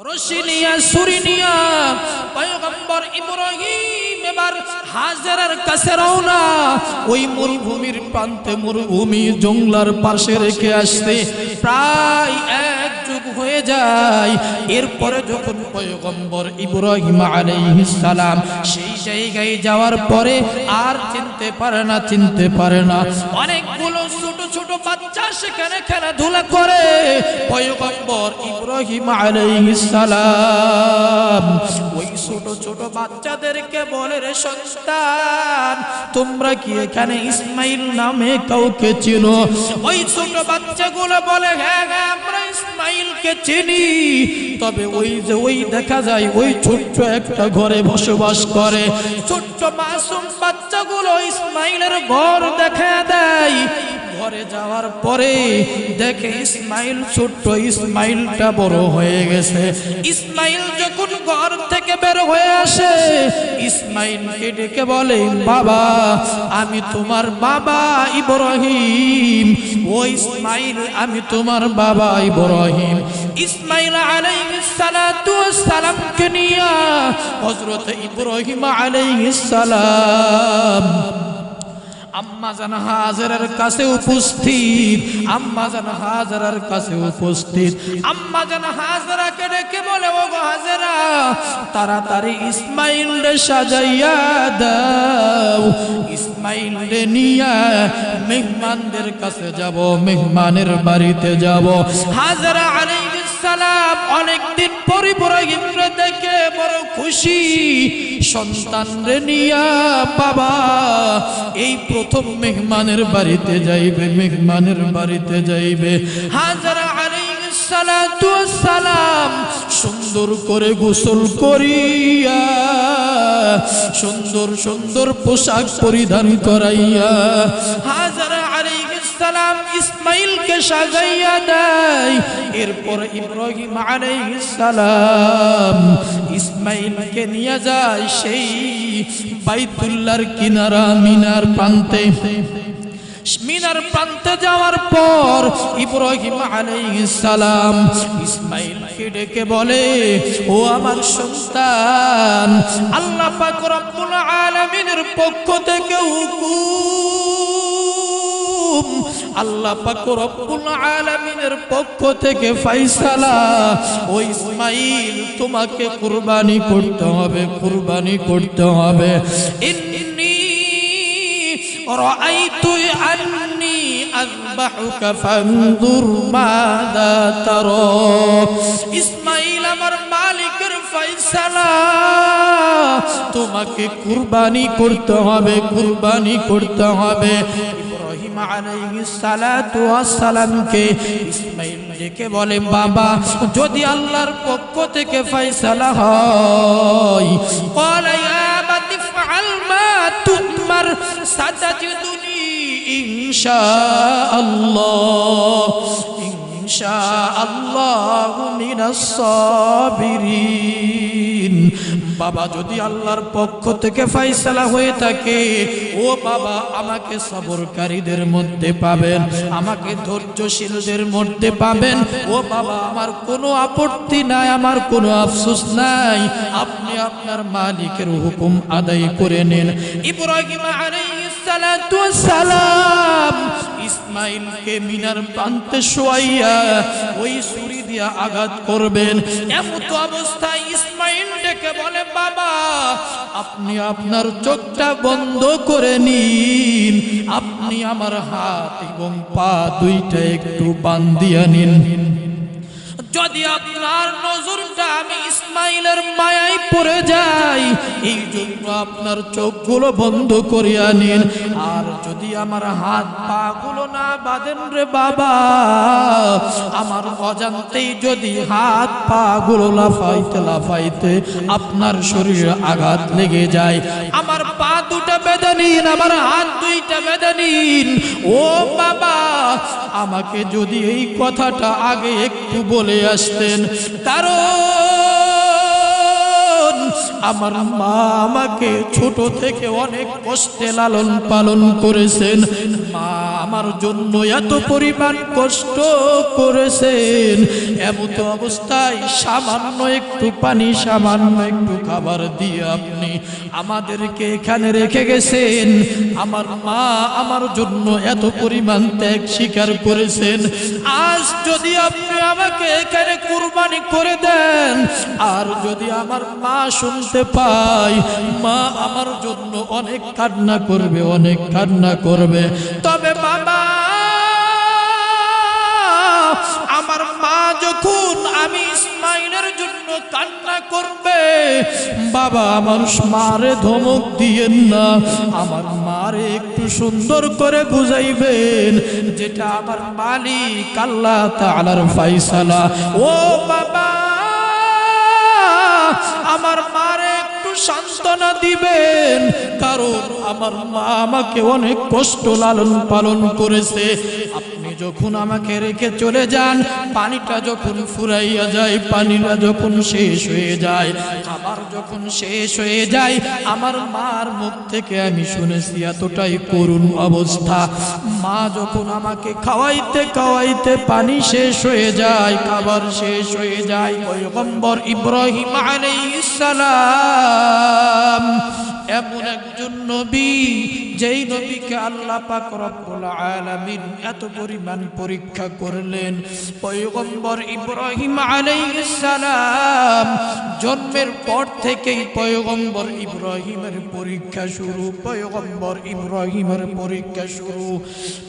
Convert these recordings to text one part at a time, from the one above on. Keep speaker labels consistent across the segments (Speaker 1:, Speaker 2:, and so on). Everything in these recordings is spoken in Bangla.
Speaker 1: রশিনিয়া সুরিনিয়া পয়গম্বর ইব্রাহিম এবার হাজারের কাছে রওনা। ওই মরুভূমির প্রান্তে মরুভূমি জঙ্গলার পাশে রেখে আসতে প্রায় এক হয়ে যায়। এরপরে যখন পয়গম্বর ইব্রাহিম সালাম সেই জায়গায় যাওয়ার পরে আর চিনতে পারে না, চিনতে পারে না। অনেকগুলো ছোট ছোট বাচ্চা সেখানে খেলাধুলা করে। পয়গম্বর ইব্রাহিম সালাম, ওই ছোট ছোট বাচ্চাদেরকে বলে রে সন্তান, তোমরা কি এখানে ইসমাইল নামে কাউকে চিনো? ওই ছোট বাচ্চাগুলো বলে হ্যাঁ হ্যাঁ আমরা ইসমাইলকে চিনি। তবে ওই যে ওই দেখা যায়, ওই ছোট্ট একটা ঘরে বসবাস করে। ছোট্ট মাসুম বাচ্চাগুলো ইসমাইলের ঘর দেখা দেয়। ঘরে যাওয়ার পরে দেখে ইসমাইল, ছোট্ট ইসমাইলটা বড় হয়ে গেছে। ইসমাইল যখন ঘর থেকে বের হয়ে আসে, ইসমাইলকে ডেকে বলে, বাবা, আমি তোমার বাবা ইব্রাহিম। ও ইসমাইল, আমি তোমার বাবা ইব্রাহিম। ইসমাইল আলাইহিস সালাতু সালামকে নিয়ে হযরত ইব্রাহিম আলাইহিস সালাম আম্মা জান হাজারের কাছে উপস্থিত, আম্মা জান হাজারের কাছে উপস্থিত। আম্মা জান হাজারাকে ডেকে বলে ও হাজারা, তাড়াতাড়ি ইসমাইল রে সাজাইয়া দাও। ইসমাইল রে নিয়া মেহমানদের কাছে যাব, মেহমানের বাড়িতে যাব। হাজারা আলাইহিস সালাম অনেকদিন পর ইব্রাহিম রে দেখে বড় খুশি। সন্তান রে নিয়া বাবা, এই প্রথম মেহমানের বাড়িতে যাইবে, মেহমানের বাড়িতে যাইবে। হাজারা সালাম সুন্দর করে গোসল করিয়া, সুন্দর সুন্দর পোশাক পরিধান করাইয়া, হাজারা সালাম ইসমাইলকে সাজাইয়া দেয়। এরপর ইব্রাহিম আলাইহিস সালাম ইসমাইলকে নিয়ে যায় সেই বাইতুল্লাহর কিনারা মিনার প্রান্তে। মিনার প্রান্তে যাওয়ার পর ইব্রাহিম সালাম ইসমাইলকে ডেকে বলে, ও আমার সন্তান, আল্লাহ পাক রব্বুল আলামিনের পক্ষ থেকে হুকুম আল্লাহ পাক রব্বুল আলামিনের পক্ষ থেকে ফয়সালা। ও ইসমাঈল তোমাকে কুরবানি করতে হবে, কুরবানি করতে হবে। ইন্নী রাআইতু আন্নী আযবাহুকা ফানজুর মাযা তারা। ইসমাঈল আমার মালিকের ফয়সালা। তোমাকে কুরবানি করতে হবে, কুরবানি করতে হবে। ইব্রাহিম আলাইসালামকে ইসমাইল ডেকে বলে, বাবা, যদি আল্লাহর পক্ষ থেকে ফয়সালা হয় তোমার সাদা ইনশা আল্লাহ شاء الله إن شاء الله من الصابرين বাবা যদি আল্লাহর পক্ষ থেকে ফয়সালা হয়ে থাকে ও বাবা আমাকে সবরকারীদের মধ্যে পাবেন আমাকে ধৈর্যশীলদের মধ্যে পাবেন ও বাবা আমার কোনো আপত্তি নাই আমার কোনো আফসোস নাই আপনি আপনার মালিকের হুকুম আদায় করে নিন ইব্রাহিম আলাইহিস সালাতু ওয়াস সালাম ইসমাইলকে মিনার প্রান্তে শোয়াইয়া ওই ছুরি দিয়া আঘাত করবেন। এমত অবস্থায় ইসমাইল ডেকে বলে, বাবা, আপনি আপনার চোখটা বন্ধ করে নিন। আপনি আমার হাত এবং পা দুইটা একটু বান্ধিয়া নিন। যদি আপনার নজরটা আমি ইসমাইলের মায়ায় পড়ে যাই, এই জন্য আপনার চোখগুলো বন্ধ করিয়া নিন। আর যদি আমার হাত পা গুলো না বাঁধেন রে বাবা, আমার অজান্তেই যদি হাত পা গুলো লাফাইতে লাফাইতে আপনার শরীরে আঘাত লেগে যায়। আমার পা দুটা নিন আমার হাত দুইটা বেঁধে নিন। ও বাবা, আমাকে যদি এই কথাটা আগে একটু বলে আসতেন। কারণ আমার মা আমাকে ছোট থেকে অনেক কষ্টে লালন পালন করেছেন। মা আমার জন্য এত পরিমাণ কষ্ট করেছেন। এমত অবস্থায় সামান্য একটু পানি, সামান্য একটু খাবার দিয়ে আপনি আমাদেরকে এখানে রেখে গেছেন। আমার মা আমার জন্য এত পরিমাণ ত্যাগ স্বীকার করেছেন। আজ যদি আপনি আমাকে এখানে কুরবানি করে দেন, আর যদি আমার মা শুনতে পায় মা আমার জন্য অনেক কান্না করবে, অনেক কান্না করবে। তবে বাবা, আমার মা যখন আমি ইসমাইলের জন্য কান্না করবে, বাবা আমার মারে ধমক দিয়েন না। আমার মারে একটু সুন্দর করে বুঝাইবেন, যেটা আমার মালিক আল্লাহ তাআলার ফাইসালা ও বাবা! আমার মারে একটু সান্ত্বনা দিবেন। কারণ আমার মা আমাকে অনেক কষ্ট লালন পালন করেছে। যখন আমাকে রেখে চলে যান, পানিটা যখন ফুরাইয়া যায়, পানিটা যখন শেষ হয়ে যায়, খাবার যখন শেষ হয়ে যায়, আমার মার মুখ থেকে আমি শুনেছি এতটাই করুণ অবস্থা। মা যখন আমাকে খাওয়াইতে খাওয়াইতে পানি শেষ হয়ে যায়, খাবার শেষ হয়ে যায়, পয়গম্বর ইব্রাহিম আলাইহিস সালাম এমন একজন নবী, যেই নবীকে আল্লাহ পাক রব্বুল আলামিন এত পরিমাণ পরীক্ষা করলেন। পয়গম্বর ইব্রাহিম আলাইহিস সালাম জন্মের পর থেকেই পয়গম্বর ইব্রাহিমের পরীক্ষা শুরু, পয়গম্বর ইব্রাহিমের পরীক্ষা শুরু।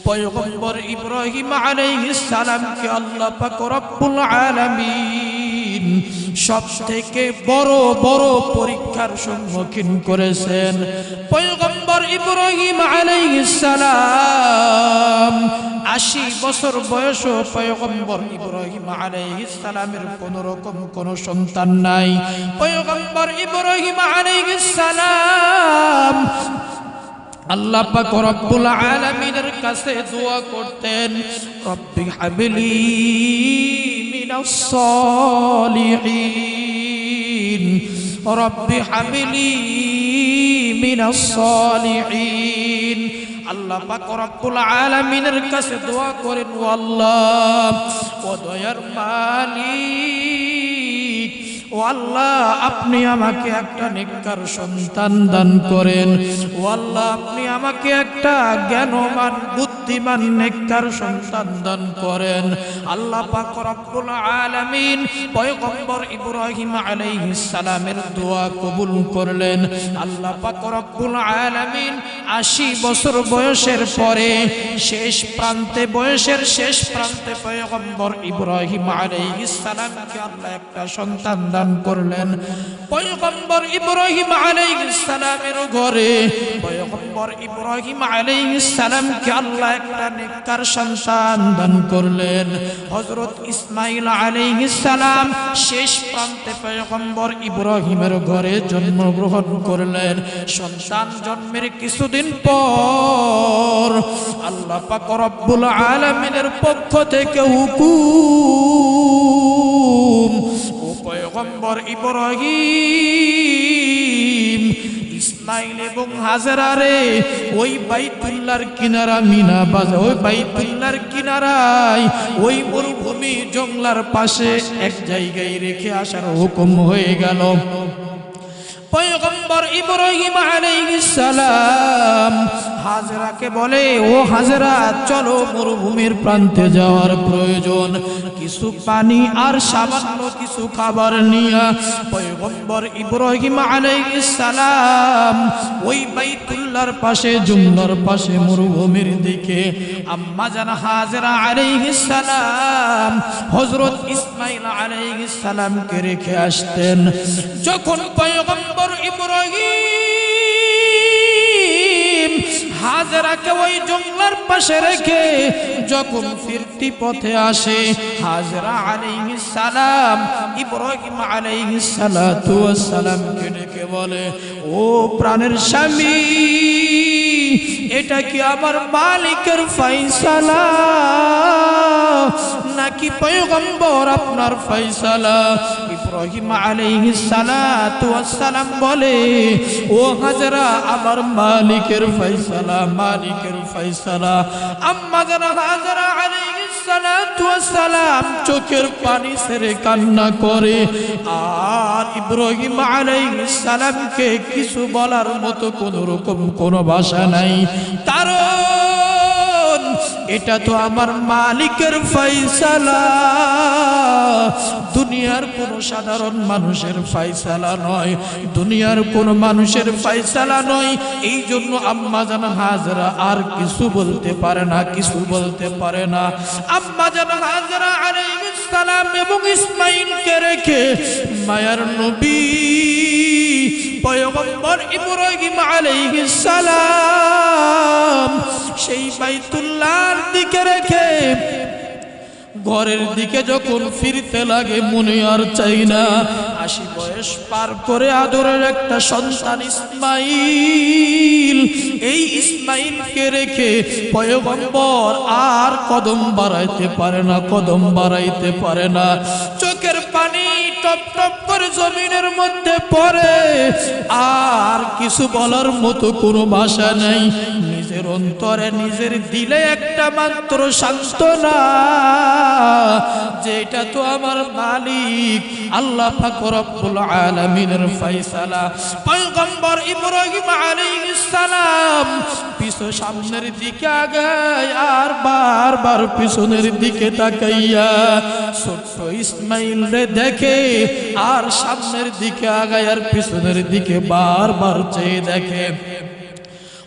Speaker 1: পয়গম্বর ইব্রাহিম আলাইহিস সালামকে আল্লাহ পাক রব্বুল আলামিন সব থেকে বড় বড় পরীক্ষার সম্মুখীন করেছেন পয়গম্বর ইব্রাহিম আলাইহিস সালাম। আশি বছর বয়স পয়গম্বর ইব্রাহিম আলাইহিস সালামের কোন রকম কোন সন্তান নাই। পয়গম্বর ইব্রাহিম আলাইহিস সালাম আল্লাহ পাক রব্বুল কাছে দোয়া করতেন, রব্বি হাবলি মিনাস সালিহিন রব্বি হাবলি মিনাস সালিহিন আল্লাহ পাক রব্বুল আলামিনের কাছে দোয়া করেন, ও আল্লাহ, ও দয়ার মালিক, ও আল্লাহ, আপনি আমাকে একটা নেককার সন্তান দান করেন। ও আল্লাহ, আপনি আমাকে একটা জ্ঞানমান নেককার সন্তান করেন। আল্লাহ পাক রব্বুল আলামিন পয়গম্বর ইব্রাহিম আলাইহিস সালামের দোয়া কবুল করলেন। আল্লাহ পাক রব্বুল আলামিন 80 বছর বয়সের পরে শেষ প্রান্তে, বয়সের শেষ প্রান্তে পয়গম্বর ইব্রাহিম আলাইহিস সালামকে আল্লাহ একটা সন্তান দান করলেন। পয়গম্বর ইব্রাহিম আলাইহিস সালামের ঘরে পয়গম্বর ইব্রাহিম আলাইহিস সালামকে আল্লাহ একটা নেককার সন্তান দান করলেন। হযরত ইসমাঈল আলাইহিস সালাম শেষ প্রান্তে পয়গম্বর ইব্রাহিমের ঘরে জন্মগ্রহণ করলেন। সন্তান জন্মের কিছুদিন পর আল্লাহ পাক রব্বুল আলামিনের পক্ষ থেকে হুকুম, ও পয়গম্বর ইব্রাহিম ইসমাইল এবং হাজারারে ওই বাইতুল্লার কিনারা মিনা বাজা, ওই বাইতুল্লার কিনারায়, ওই মরুভূমি জংলার পাশে এক জায়গায় রেখে আসার হুকুম হয়ে গেল। পয়গম্বর ইব্রাহিম সালাম হাজরাকে বলে, ও হাজরা, চলো মরুভূমির প্রান্তে যাওয়ার প্রয়োজন। কিছু পানি আর সামান্য কিছু খাবার নিয়ে পয়গম্বর ইব্রাহিম সালাম ওই বাইতুল্লাহর পাশে জুমলার পাশে মরুভূমির দিকে। আম্মা জান হাজরা সালাম হযরত ইসমাঈল আলাইহিস সালামকে রেখে আসতেন। যখন পয়গম্বর ইব্রাহিম হাজরাকে ওই জঙ্গলার পাশে রেখে যখন ফিরতি পথে আসে, হাজরা আলাইহিস সালাম, ইব্রাহিম আলাইহিস সালাতু সালামকে ডেকে বলে, ও প্রাণের স্বামী, এটা কি আমার মালিকের ফয়সালা? নাকি পয়গম্বর আপনার ফাইসালা ইব্রাহিম আলাইহিস সালাতু ওয়াস সালাম বলে, ও হাজরা, আমার মালিকের ফয়সালা মালিকের ফয়সালা। আম্মা জান হাজরা আলাইহিস সালাতু ওয়াস সালাম চোখের পানি ছেড়ে কান্না করে, আর ইব্রাহিম আলাইহিস সালামকে কিছু বলার মতো কোন রকম কোনো ভাষা নাই। কারণ এটা তো আমার মালিকের ফয়সালা। দুনিয়ার কোন সাধারণ মানুষের ফয়সালা নয়। দুনিয়ার কোন মানুষের ফয়সালা নয়। এই জন্য আম্মা জান হাজরা আর কিছু বলতে পারে না, কিছু বলতে পারে না। আম্মা জান হাজরা আলাইহিস সালাম এবং ইসমাইলকে রেখে মায়ার নবী পয়গম্বর ইব্রাহিম আলাইহিস সালাম সেই বাইতুল্লাহর দিকে রেখে ঘরের দিকে যখন ফিরতে লাগে মনে আর চাই না। আশি বয়স পার করে আদরের একটা সন্তান ইসমাইল। এই ইসমাইলকে রেখে পয়গম্বর আর কদম বাড়াইতে পারে না, কদম বাড়াইতে পারে না। টপ টপ করে জমিনের মধ্যে পড়ে। আর কিছু বলার মতো কোনো ভাষা নেই। নিজের অন্তরে নিজের দিলে একটা মাত্র সান্ত্বনা। যে এটা তো আমার মালিক, আল্লাহ পাক রব্বুল আলামিনের ফয়সালা। পয়গম্বর ইব্রাহিম আলাইহিস সালাম পিছু সামনের দিকে আগায় আর বারবার পিছনের দিকে তাকাইয়া ছোট্ট ইসমাইল রে দেখে আর সামনের দিকে আগায় আর পিছনের দিকে বারবার চেয়ে দেখে।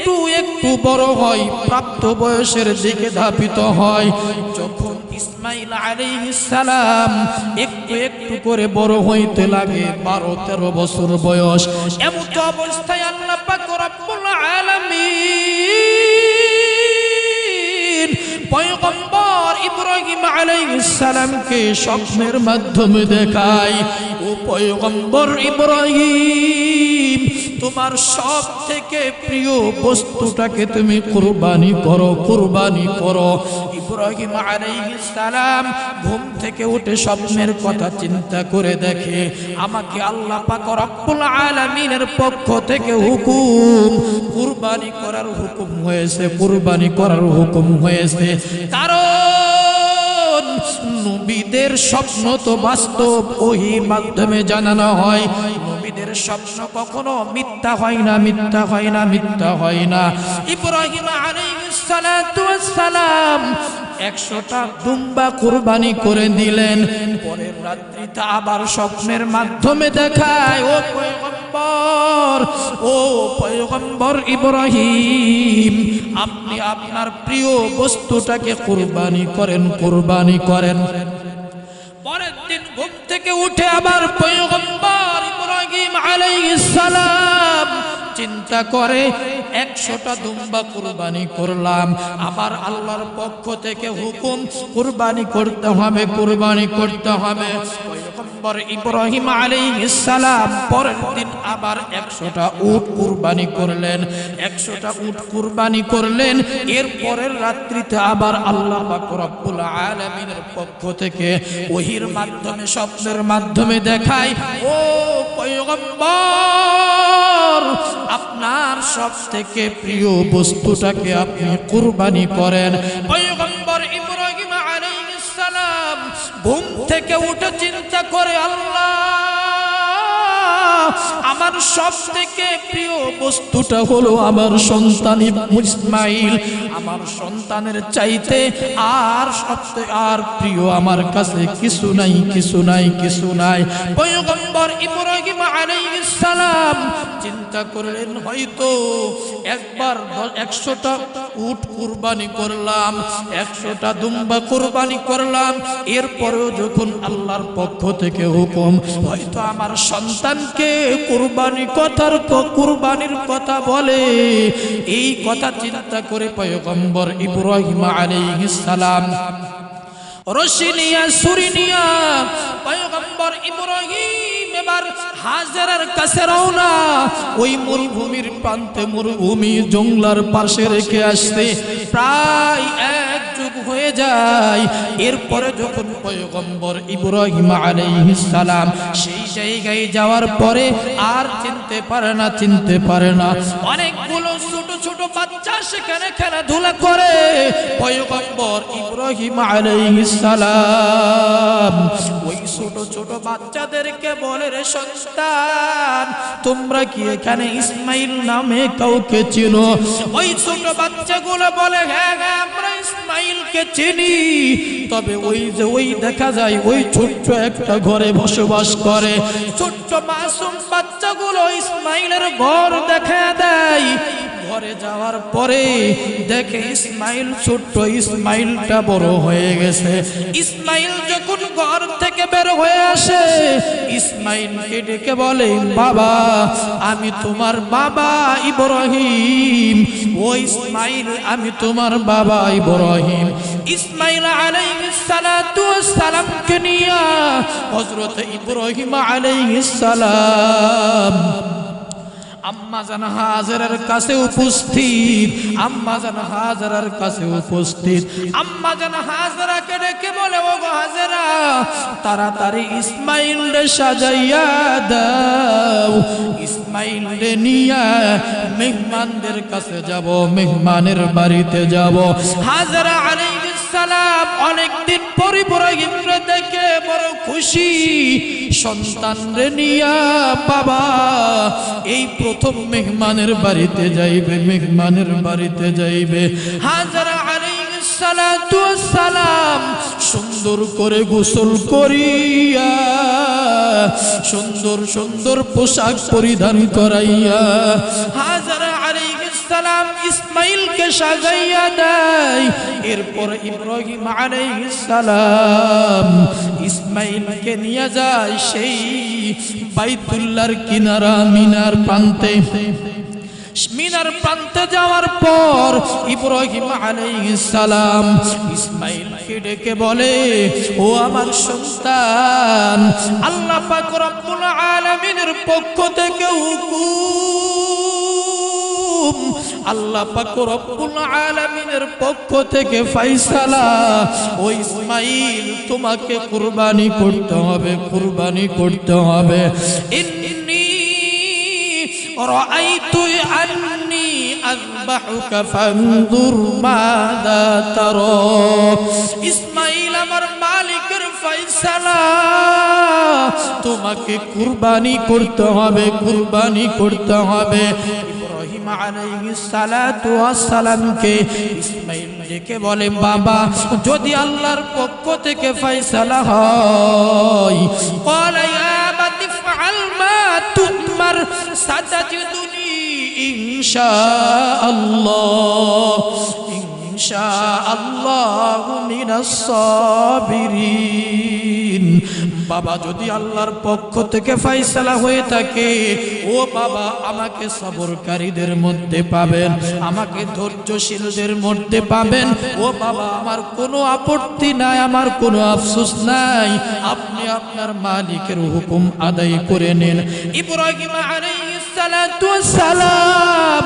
Speaker 1: একটু একটু বড় হয়, প্রাপ্ত বয়সের দিকে ধাপিত হয়। যখন ইসমাইল সালাম একটু একটু করে বড় হইতে লাগে, বারো তেরো বছর বয়স এমন অবস্থায় আল্লাহ পাক রব্বুল আলামিন পয়গম্বর ইব্রাহিম আলাইহিস সালামকে স্বপ্নের মাধ্যমে দেখায়। ও পয়গম্বর ইব্রাহিম তোমার সব থেকে প্রিয় বস্তুটাকে তুমি কুরবানি করো কুরবানি করো। ইব্রাহিম আলাইহিস সালাম ঘুম থেকে উঠে স্বপ্নের কথা চিন্তা করে দেখে, আমাকে আল্লাহ পাক রব্বুল আলামিনের পক্ষ থেকে হুকুম, কুরবানি করার হুকুম হয়েছে, কুরবানি করার হুকুম হয়েছে। কারণ নবীদের স্বপ্ন তো বাস্তব ওহি মাধ্যমে জানানো হয় নবীদের স্বপ্ন কখনো মিথ্যা হয় না, মিথ্যা হয় না, মিথ্যা হয় না। ইব্রাহিম সালাম একশোটা দুম্বা কুরবানি করে দিলেন। পরের রাত্রিতে আবার স্বপ্নের মাধ্যমে দেখায়, ও পয়গম্বর ও পয়গম্বর ইব্রাহিম, আপনি আপনার প্রিয় বস্তুটাকে কুরবানি করেন কুরবানি করেন। পরের দিন ঘুম থেকে উঠে আবার পয়গম্বর ইব্রাহিম আলাইহিস সালাম। চিন্তা করে, একশোটা দুম্বা কুরবানি করলাম। আবার আল্লাহর পক্ষ থেকে হুকুম, কুরবানি করতে হবে, কুরবানি করতে হবে। ইব্রাহিম আলী ইসালাম পরের দিন আবার একশোটা উট কুরবানি করলেন, একশোটা উট কুরবানি করলেন। এর পরের রাত্রিতে আবার আল্লাহ রব্বুল আলামিনের পক্ষ থেকে ওহির মাধ্যমে, স্বপ্নের মাধ্যমে দেখায়, ও পয়গম্বর, আপনার সব থেকে প্রিয় বস্তুটাকে আপনি কুরবানি করেন। পয়গম্বর ইব্রাহিম আলাইহিস সালাম ঘুম থেকে উঠে চিন্তা করে, আল্লাহ আমার সব থেকে প্রিয় বস্তুটা হলো আমার সন্তান ইসমাইল। আমার সন্তানের চাইতে আর সবচেয়ে আর প্রিয় আমার কাছে কিছু নাই কিছু নাই কিছু নাই। পয়গম্বর ইব্রাহিম আলাইহিস সালাম চিন্তা করলেন, হয়তো একবার একশোটা উট কুরবানি করলাম, একশোটা দুম্বা কুরবানি করলাম, এরপরেও যখন আল্লাহর পক্ষ থেকে হুকুম, হয়তো আমার সন্তানকে কুরবানি কথার কুরবানির কথা বলে, এই কথা চিন্তা করে পয়গম্বর ইব্রাহিম আলাইহিস সালাম রশিনিয়া সুরিনিয়া পয়গম্বর ইব্রাহিম এবার হাজারের কাছে রওনা। ওই মরুভূমির প্রান্তে মরুভূমি জঙ্গলার পাশে রেখে আসতে প্রায় এক হয়ে যায়। এরপরে যখন পয়গম্বর ইব্রাহিম সালাম সেই জায়গায় যাওয়ার পরে আর চিনতে পারে না, চিনতে পারে না। অনেকগুলো ছোট ছোট বাচ্চা সেখানে খেলাধুলা করে। পয়গম্বর ইব্রাহিম সালাম, ওই ছোট ছোট বাচ্চাদেরকে বলে রে সন্তান, তোমরা কি এখানে ইসমাইল নামে কাউকে চিনো? ওই ছোট বাচ্চাগুলো বলে হ্যাঁ হ্যাঁ আমরা ইসমাইলকে চিনি, তবে ওই যে ওই দেখা যায়, ওই ছোট্ট একটা ঘরে বসবাস করে। ছোট্ট মাসুম বাচ্চাগুলো ইসমাইলের ঘর দেখা দেয়। ঘরে যাওয়ার পরে দেখে ইসমাইল, ছোট্ট ইসমাইলটা বড় হয়ে গেছে। ইসমাইল যখন ঘর থেকে বের হয়ে আসে, ইসমাইলকে ডেকে বলে, বাবা, আমি তোমার বাবা ইব্রাহিম। ও ইসমাইল, আমি তোমার বাবা ইব্রাহিম। ইসমাইল আলাইহিস সালাতু ওয়াস সালামকে নিয়ে হযরত ইব্রাহিম আলাইহিস সালাম আম্মা জান হাজারের কাছে উপস্থিত, আম্মা জান হাজারার কাছে উপস্থিত। আম্মা জান হাজারাকে ডেকে বলে ও হাজারা, তাড়াতাড়ি ইসমাইল রে সাজাইয়া দাও। ইসমাইল রে নিয়া মেহমানদের কাছে যাব, মেহমানের বাড়িতে যাব। হাজারা আলাইহিস সালাম অনেকদিন পর ইব্রাহিম দেখে খুশি সন্তান রে নিয়া বাবা, এই প্রথম মেহমানের বাড়িতে যাইবে, মেহমানের বাড়িতে যাইবে। হাজারা সালাম সুন্দর করে গোসল করিয়া, সুন্দর সুন্দর পোশাক পরিধান করাইয়া, হাজারা সালাম ইসমাইলকে সাজাইয়া দেয়। এরপর ইব্রাহিম আলাইহিস সালাম ইসমাইলকে নিয়ে যায় সেই বাইতুল্লাহর কিনারা মিনার প্রান্তে। মিনার প্রান্তে যাওয়ার পর ইব্রাহিম সালাম ইসমাইলকে ডেকে বলে, ও আমার সন্তান, আল্লাহ পাক রব্বুল আলামিনের পক্ষ থেকে হুকুম আল্লাহ আলমিনের পক্ষ থেকে ফাইসালা ও ইসমাইল, তোমাকে কুরবানি করতে হবে, কুরবানি করতে হবে। ইসমাইল আমার মালিকের ফয়সালা। তোমাকে কুরবানি করতে হবে, কুরবানি করতে হবে। ইব্রাহিম আলাইসালামকে ইসমাইল ডেকে বলে, বাবা, যদি আল্লাহর পক্ষ থেকে ফয়সালা হয় তোমার সাদা ইনশা আল্লাহ شاء الله إن شاء الله من الصابرين বাবা যদি আল্লাহর পক্ষ থেকে ফয়সালা হয়ে থাকে ও বাবা আমাকে সবরকারীদের মধ্যে পাবেন আমাকে ধৈর্যশীলদের মধ্যে পাবেন ও বাবা আমার কোনো আপত্তি নাই আমার কোনো আফসোস নাই আপনি আপনার মালিকের হুকুম আদায় করে নেন ইব্রাহিম আলাইহিস সালাতু ওয়াস সালাম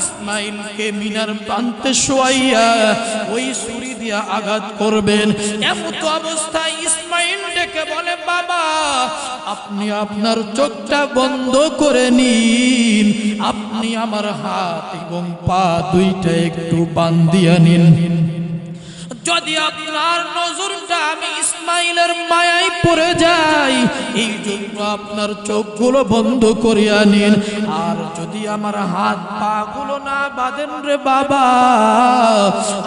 Speaker 1: ইসমাইলকে মিনার প্রান্তে শোয়াইয়া ওই ছুরি দিয়া আঘাত করবেন। এমত অবস্থায় ইসমাইল ডেকে বলে, বাবা, আপনি আপনার চোখটা বন্ধ করে নিন। আপনি আমার হাত এবং পা দুইটা একটু বান্ধিয়া নিন। যদি আপনার নজরটা আমি ইসমাইলের মায়ায় পড়ে যাই, এই জন্য আপনার চোখগুলো বন্ধ করিয়া নিন। আর যদি আমার হাত পা গুলো না বাঁধেন রে বাবা,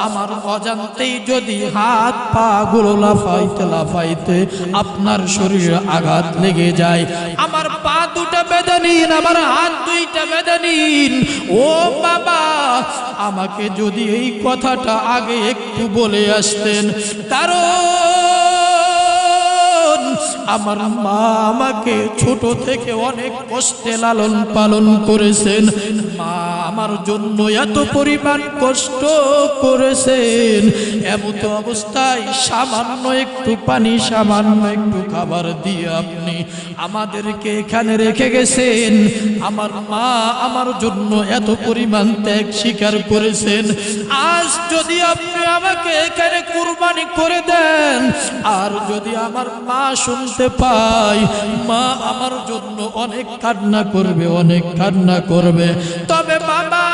Speaker 1: আমার অজান্তেই যদি হাত পা গুলো লাফাইতে লাফাইতে আপনার শরীরে আঘাত লেগে যায়, আমার পা নিন আমার হাত দুইটা বেঁধে নিন। ও বাবা, আমাকে যদি এই কথাটা আগে একটু বলে আসতেন। কারণ আমার মা আমাকে ছোট থেকে অনেক কষ্টে লালন পালন করেছেন। মা আমার জন্য এত পরিমাণ কষ্ট করেছেন। এমত অবস্থায় সামান্য একটু পানি, সামান্য একটু খাবার দিয়ে আপনি আমাদেরকে এখানে রেখে গেছেন। আমার মা আমার জন্য এত পরিমাণ ত্যাগ স্বীকার করেছেন। আজ যদি আপনি আমাকে এখানে কুরবানি করে দেন, আর যদি আমার মা শুনতে পায় মা আমার জন্য অনেক কান্না করবে, অনেক কান্না করবে। তবে বাবা,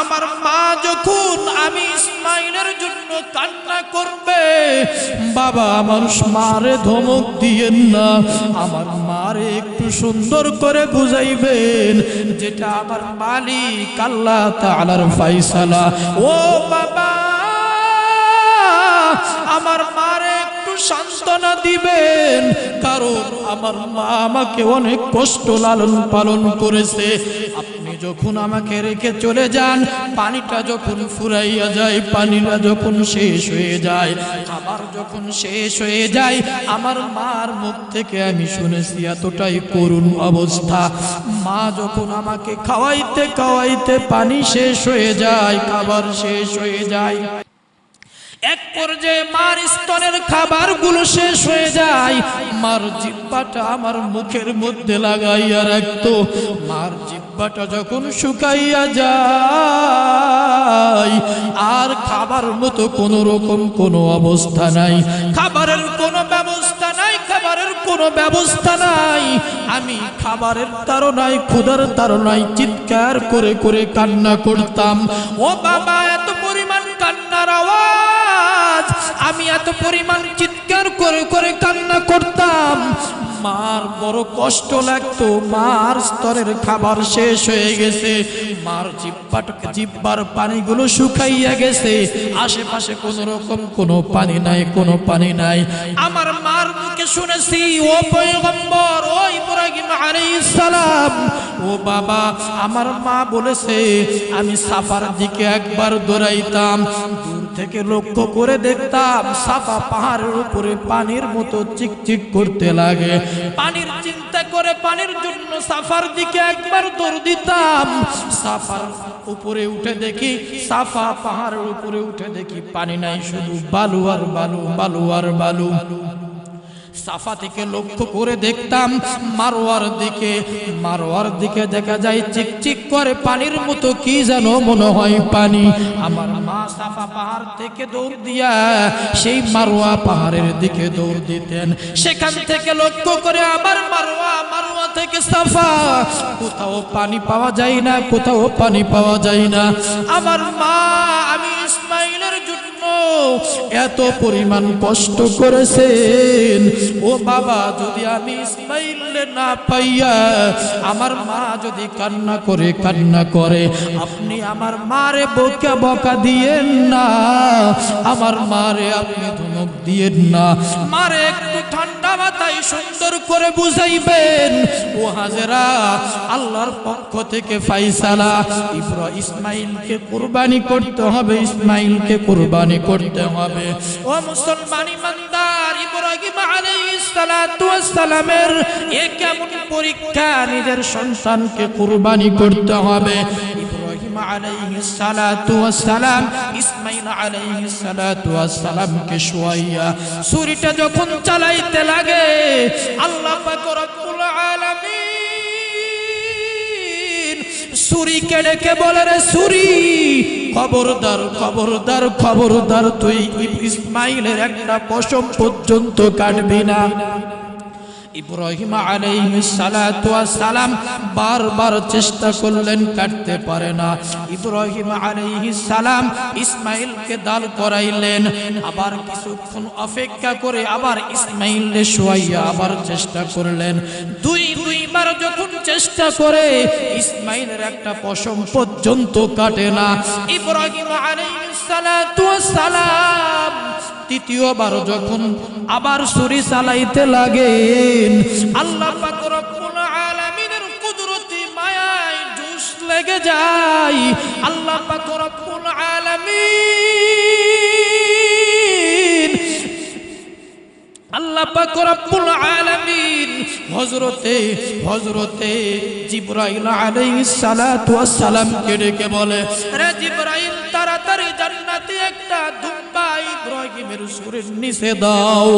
Speaker 1: আমার মা যখন আমি ইসমাইলের জন্য কান্না করবে, বাবা আমার মারে ধমক দিয়েন না। আমার মারে একটু সুন্দর করে বুঝাইবেন, যেটা আমার মালিক আল্লাহ তাআলার ফাইসালা ও বাবা! আমার মারে একটু সান্ত্বনা দিবেন। কারণ আমার মা আমাকে অনেক কষ্ট লালন পালন করেছে। আপনি যখন আমাকে রেখে চলে যান, পানিটা যখন ফুরাইয়া যায়, পানিটা যখন শেষ হয়ে যায়, খাবার যখন শেষ হয়ে যায়, আমার মার মুখ থেকে আমি শুনেছি এতটাই করুণ অবস্থা। মা যখন আমাকে খাওয়াইতে খাওয়াইতে পানি শেষ হয়ে যায়, খাবার শেষ হয়ে যায় এক আর খাবার মতো কোনো রকম অবস্থা নাই। খাবারের কোনো ব্যবস্থা নাই, খাবারের কোনো ব্যবস্থা নাই। আমি খাবারের তারনায় ক্ষুধার তারনায় চিৎকার করে করে কান্না করতাম। ও বাবা, এত আওয়াজ আমি এত পরিমাণ চিৎকার করে করে কান্না করতাম। মার বড় কষ্ট লাগতো, মার স্তরের খাবার শেষ হয়ে গেছে। মার জিব্বাট, জিব্বার পানিগুলো শুকাইয়া গেছে। আশেপাশে কোন রকম কোনো পানি নাই, কোন পানি নাই। আমার মার মুখে শুনেছি, ও পয়গম্বর ও ইব্রাহিম আলাইহিস সালাম, ও বাবা, আমার মা বলেছে, আমি সাফার দিকে একবার দৌড়াইতাম, দূর থেকে লক্ষ্য করে দেখতাম সাফা পাহাড়ের উপরে পানির মতো চিকচিক করতে লাগে। পানির চিন্তা করে পানির জন্য সাফার দিকে একবার দৌড় দিতাম। সাফার উপরে উঠে দেখি, সাফা পাহাড়ের উপরে উঠে দেখি পানি নাই, শুধু বালু আর বালু বালু আর বালু। সাফা থেকে লক্ষ্য করে দেখতাম মারোয়ার দিকে মারোয়ার দিকে দেখা যায় চিকচিক করে পানির মতো কি যেন মনে হয় পানি। আমার মা সাফা পাহাড় থেকে দৌড় দিয়া সেই মারোয়া পাহাড়ের দিকে দৌড় দিতেন। সেখান থেকে লক্ষ্য করে আবার মারোয়া মারোয়া থেকে সাফা। কোথাও পানি পাওয়া যায় না, কোথাও পানি পাওয়া যায় না। আমার মা, আমি ইসমাইলের জন্য এত পরিমাণ কষ্ট করেছেন। ও বাবা, যদি আমি ইসমাইলে না পাইয়া আমার মা যদি কান্না করে কান্না করে, আপনি আমার মারে বকা বকা দিয়েন না। আমার মারে আপনি ধমক দিয়েন না। মারে একটু ঠান্ডা মাথায় সুন্দর করে বুঝাইবেন। ও হাজেরা, আল্লাহর পক্ষ থেকে ফাইসালা। ইসমাইলকে কুরবানি করতে হবে, ইসমাইলকে কুরবানি করতে হবে। ও মুসলমান ইমানদার, ইব্রাহিম আলাইহিস সালাতু ওয়াস সালামের এ কেমন পরীক্ষা? নিজের সন্তানকে কুরবানি করতে হবে। ইব্রাহিম আলাইহিস সালাতু ওয়াস সালাম, ইসমাইল আলাইহিস সালাতু ওয়াস সালামকে শুয়াইয়া ছুরিটা যখন চালাইতে লাগে, আল্লাহ পাক রব্বুল আলামিন সুরিকে ডেকে বলে রে সুরি খবরদার খবরদার খবরদার তুই ইসমাইলের একটা পশম পর্যন্ত কাটবি না। ইব্রাহিম সালাম বারবার চেষ্টা করলেন, কাটতে পারে না। ইব্রাহিম সালাম ইসমাইলকে দাল করাইলেন, আবার কিছুক্ষণ অপেক্ষা করে আবার ইসমাইলকে শোয়াইয়া আবার চেষ্টা করলেন। দুই, দুইবার যখন চেষ্টা করে, ইসমাইলের একটা পশম পর্যন্ত কাটে না। ইব্রাহিম সালাম তৃতীয়বার যখন আবার ছুরি চালাইতে লাগেন, আল্লাহ লেগে যায়। আল্লাহ রব্বুল আলামিন, আল্লাহ সালাম কে ডেকে বলে, রে জিবরাইল, তাড়াতাড়ি জান্নাতে একটা ইব্রাহিমের সুরের নিচে দাও।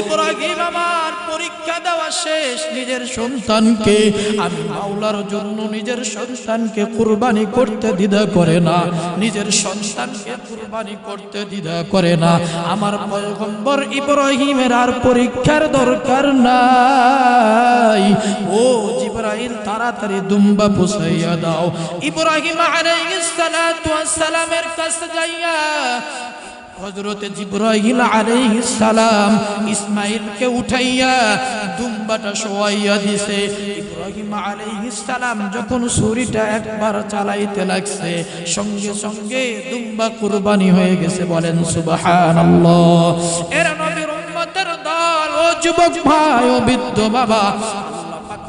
Speaker 1: ইব্রাহিম আমার পরীক্ষা দেওয়া শেষ, নিজের সন্তানকে, আমি মাওলার জন্য নিজের সন্তানকে কুরবানি করতে দ্বিধা করে না। নিজের সন্তানকে কুরবানি করতে দ্বিধা করে না। আমার পয়গম্বর ইব্রাহিমের আর পরীক্ষার দরকার নাই। ও জিবরাইল, তাড়াতাড়ি দুম্বা পুষাইয়া দাও। ইব্রাহিম আলাইহিস সালাতু ওয়াস সালামের কাছে যাইয়া হযরতে জিবরাইল আলাইহিস সালাম ইসমাইলকে উঠাইয়া দুম্বাটা শোয়াইয়া দিছে। ইব্রাহিম আলাইহিস সালাম যখন ছুরিটা একবার চালাইতে লাগছে, সঙ্গে সঙ্গে দুম্বা কুরবানি হয়ে গেছে বলেন সুবহানাল্লাহ। এর নবীর উম্মতের দল। ও যুবক ভাই, ও বৃদ্ধ বাবা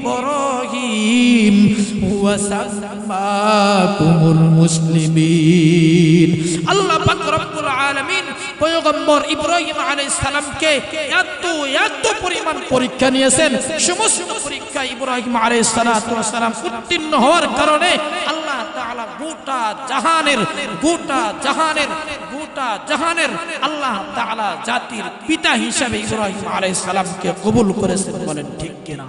Speaker 1: ইব্রাহিম, হুয়া সাম্মাকুমুল মুসলিমিন আল্লাহ পাক রব্বুল আলামিন পয়গম্বর ইব্রাহিম আলাইহিস সালামকে এত এত পরিমাণ পরীক্ষা নিয়েছেন। সমস্ত পরীক্ষা ইব্রাহিম আলাইহিস সালাতু ওয়াস সালাম উত্তীর্ণ হওয়ার কারণে আল্লাহ তাআলা গোটা জাহানের গোটা জাহানের গোটা জাহানের আল্লাহ তাআলা জাতির পিতা হিসাবে ইব্রাহিম আলাইহিস সালামকে কবুল করেছেন বলেন ঠিক কিনা?